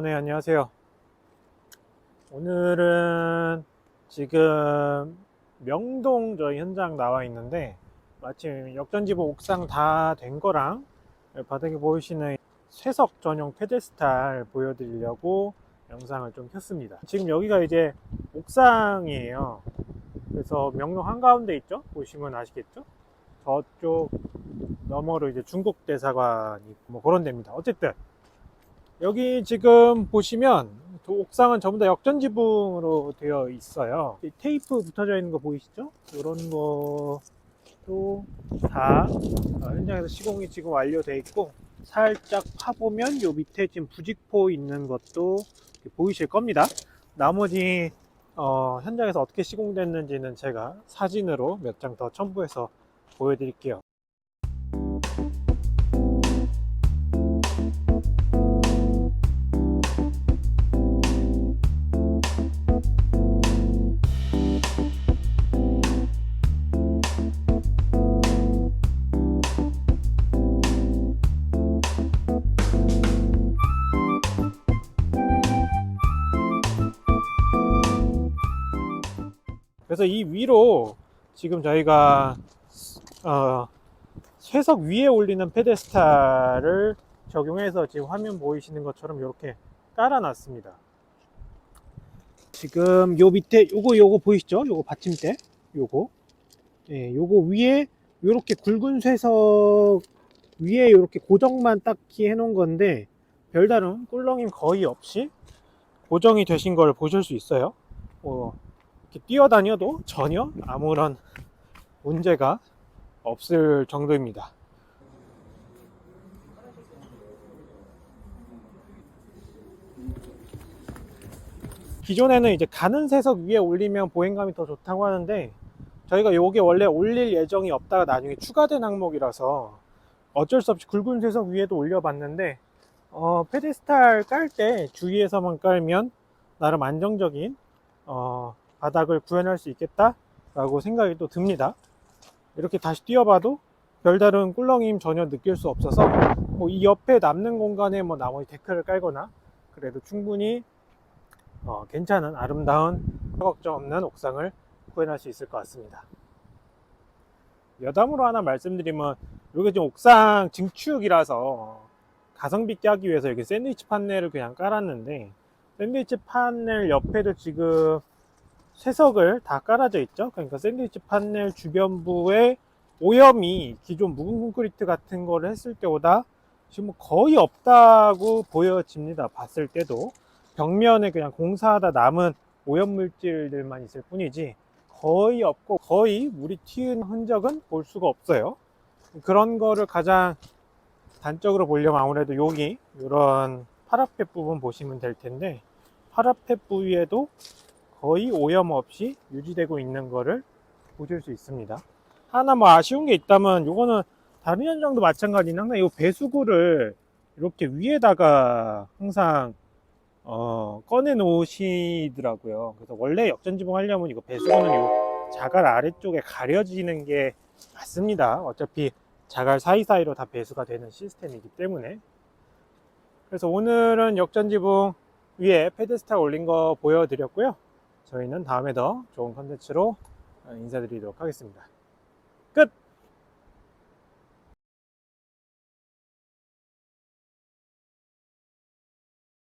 어, 네, 안녕하세요. 오늘은 지금 명동 저희 현장 나와 있는데 마침 역전지부 옥상 다 된 거랑 바닥에 보이시는 쇠석 전용 페데스탈 보여드리려고 영상을 좀 켰습니다. 지금 여기가 이제 옥상이에요. 그래서 명동 한가운데 있죠? 보시면 아시겠죠? 저쪽 너머로 이제 중국 대사관이 뭐 그런 데입니다. 어쨌든 여기 지금 보시면 저 옥상은 전부 다 역전 지붕으로 되어 있어요. 이 테이프 붙어져 있는 거 보이시죠? 이런 것도 다 어, 현장에서 시공이 지금 완료돼 있고 살짝 파보면 요 밑에 지금 부직포 있는 것도 보이실 겁니다. 나머지 어, 현장에서 어떻게 시공됐는지는 제가 사진으로 몇 장 더 첨부해서 보여드릴게요. 그래서 이 위로 지금 저희가 어, 쇠석 위에 올리는 페데스탈을 적용해서 지금 화면 보이시는 것처럼 이렇게 깔아놨습니다. 지금 요 밑에 요거 요거 보이시죠? 요거 받침대 요거 예, 요거 위에 요렇게 굵은 쇠석 위에 이렇게 고정만 딱히 해놓은 건데 별다른 꿀렁임 거의 없이 고정이 되신 걸 보실 수 있어요. 어, 뛰어다녀도 전혀 아무런 문제가 없을 정도입니다. 기존에는 이제 가는 세석 위에 올리면 보행감이 더 좋다고 하는데 저희가 요게 원래 올릴 예정이 없다가 나중에 추가된 항목이라서 어쩔 수 없이 굵은 세석 위에도 올려봤는데 어, 페데스탈 깔 때 주위에서만 깔면 나름 안정적인 어, 바닥을 구현할 수 있겠다라고 생각이 또 듭니다. 이렇게 다시 뛰어봐도 별다른 꿀렁임 전혀 느낄 수 없어서 뭐 이 옆에 남는 공간에 뭐 나머지 데크를 깔거나 그래도 충분히 어, 괜찮은 아름다운 걱정 없는 옥상을 구현할 수 있을 것 같습니다. 여담으로 하나 말씀드리면 이게 좀 옥상 증축이라서 가성비 있게 하기 위해서 이렇게 샌드위치 판넬을 그냥 깔았는데 샌드위치 판넬 옆에도 지금 쇠석을 다 깔아져 있죠. 그러니까 샌드위치 판넬 주변부에 오염이 기존 묵은 콘크리트 같은 거를 했을 때보다 지금 뭐 거의 없다고 보여집니다. 봤을 때도 벽면에 그냥 공사하다 남은 오염 물질들만 있을 뿐이지 거의 없고 거의 물이 튀은 흔적은 볼 수가 없어요. 그런 거를 가장 단적으로 보려면 아무래도 여기 이런 파라펫 부분 보시면 될 텐데 파라펫 부위에도 거의 오염 없이 유지되고 있는 거를 보실 수 있습니다. 하나 뭐 아쉬운 게 있다면 요거는 다른 현장도 마찬가지인 항상 이 배수구를 이렇게 위에다가 항상 어, 꺼내 놓으시더라고요. 그래서 원래 역전지붕 하려면 이거 배수구는 요 자갈 아래쪽에 가려지는 게 맞습니다. 어차피 자갈 사이사이로 다 배수가 되는 시스템이기 때문에. 그래서 오늘은 역전지붕 위에 페데스탈 올린 거 보여드렸고요. 저희는 다음에 더 좋은 컨텐츠로 인사드리도록 하겠습니다. 끝!